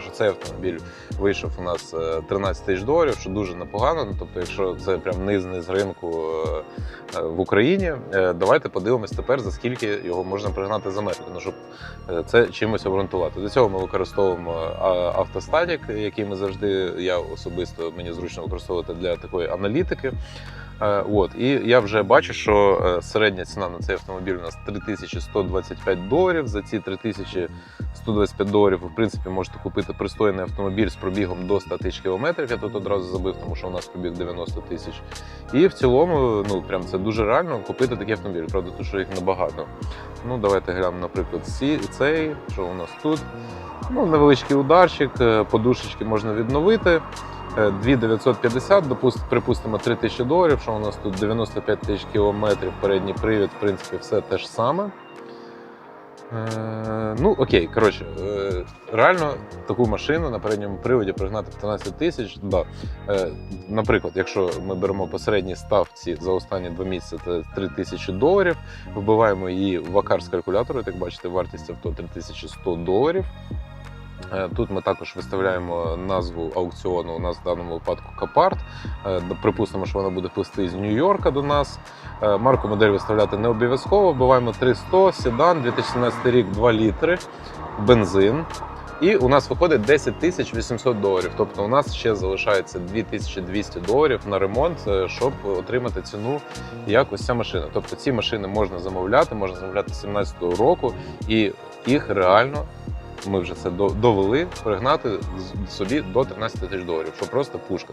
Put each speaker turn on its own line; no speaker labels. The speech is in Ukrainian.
що цей автомобіль вийшов у нас е, 13 тисяч доларів, що дуже непогано. Ну, тобто, якщо це прям низ-низ ринку е, е, в Україні, е, давайте подивимось тепер, за скільки його можна пригнати з Америки, ну, щоб е, це чимось обґрунтувати. До цього ми використовуємо автостатік, який ми завжди, я особисто мені зручно використовувати для такої аналітики. Е, От і я вже бачу, що е, середня ціна на цей автомобіль у нас 3125 доларів. За ці 3125 доларів в принципі можете купити пристойний автомобіль з пробігом до 100 тисяч кілометрів. Я тут одразу забив, тому що у нас пробіг 90 тисяч. І в цілому, ну прям це дуже реально купити такий автомобіль. Правда, тут що їх небагато. Ну давайте глянемо, наприклад, цей, що у нас тут. Ну, невеличкий ударчик, е, подушечки можна відновити. Е, 2950, допуст, припустимо, 3000 доларів, що у нас тут 95 тисяч кілометрів, передній привід, в принципі, все те ж саме. Е, ну, окей, коротше, е, реально таку машину на передньому приводі пригнати 15 тисяч. Да. Е, наприклад, якщо ми беремо по середній ставці за останні два місяці, це 3 тисячі доларів, вбиваємо її в акар з калькулятору, як бачите, вартість авто 3100 доларів. Е, Тут ми також виставляємо назву аукціону. У нас в даному випадку Капарт. Е, Припустимо, що вона буде плисти з Нью-Йорка до нас. Е, Марку модель виставляти не обов'язково. Вбиваємо 300, седан, 2017 рік, 2 літри, бензин. І у нас виходить 10 тисяч 800 доларів. Тобто у нас ще залишається 2200 доларів на ремонт, щоб отримати ціну, як ось ця машина. Тобто ці машини можна замовляти, можна замовляти з 17-го року, і їх реально ми вже це до- довели пригнати собі до 13 тисяч доларів, що просто пушка.